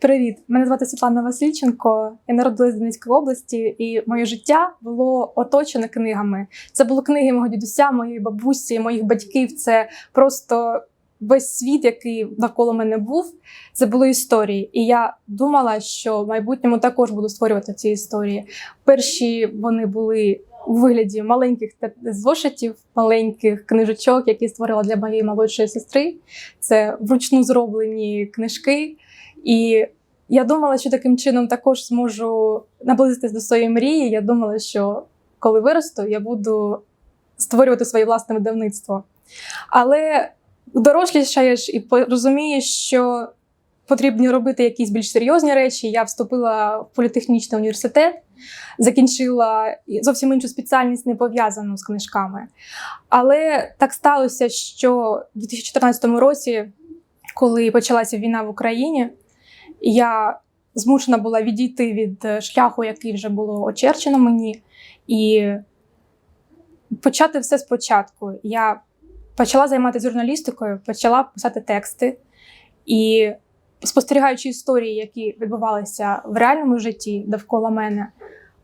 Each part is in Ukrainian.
Привіт, мене звати Світлана Васильченко. Я народилась в Донецькій області, і моє життя було оточене книгами. Це були книги мого дідуся, моєї бабусі, моїх батьків. Це просто весь світ, який навколо мене був. Це були історії. І я думала, що в майбутньому також буду створювати ці історії. Перші вони були у вигляді маленьких зошитів, маленьких книжечок, які створила для моєї молодшої сестри. Це вручну зроблені книжки. І я думала, що таким чином також зможу наблизитись до своєї мрії. Я думала, що коли виросту, я буду створювати своє власне видавництво. Але дорослішаєш і розумієш, що потрібно робити якісь більш серйозні речі. Я вступила в політехнічний університет, закінчила зовсім іншу спеціальність, не пов'язану з книжками. Але так сталося, що в 2014 році, коли почалася війна в Україні, я змушена була відійти від е, шляху, який вже було очерчено мені, і почати все спочатку. Я почала займатися журналістикою, почала писати тексти і спостерігаючи історії, які відбувалися в реальному житті довкола мене,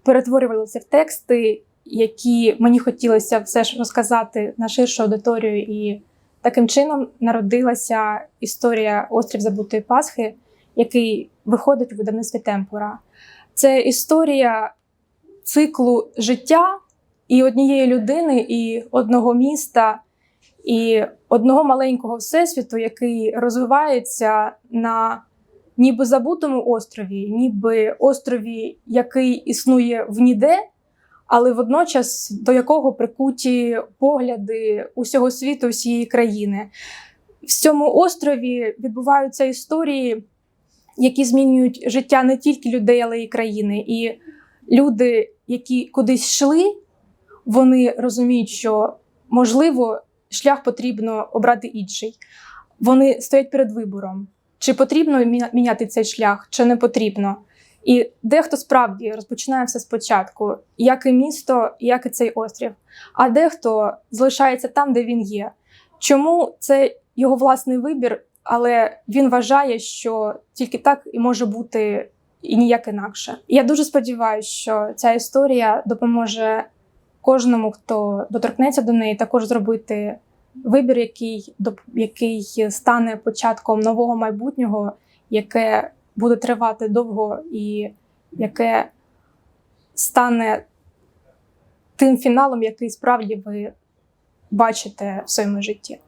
перетворювалися в тексти, які мені хотілося все ж розказати на ширшу аудиторію. І таким чином народилася історія Острів Забутої Пасхи, який виходить у видавництві Темпора. Це історія циклу життя і однієї людини, і одного міста, і одного маленького всесвіту, який розвивається на ніби забутому острові, ніби острові, який існує в ніде, але водночас до якого прикуті погляди усього світу, усієї країни. В цьому острові відбуваються історії, які змінюють життя не тільки людей, але й країни. І люди, які кудись йшли, вони розуміють, що можливо шлях потрібно обрати інший. Вони стоять перед вибором, чи потрібно міняти цей шлях, чи не потрібно. І дехто справді розпочинає все спочатку, як і місто, як і цей острів. А дехто залишається там, де він є. Чому це його власний вибір, але він вважає, що тільки так і може бути і ніяк інакше. Я дуже сподіваюся, що ця історія допоможе кожному, хто доторкнеться до неї, також зробити вибір, який, який стане початком нового майбутнього, яке буде тривати довго і яке стане тим фіналом, який справді ви бачите в своєму житті.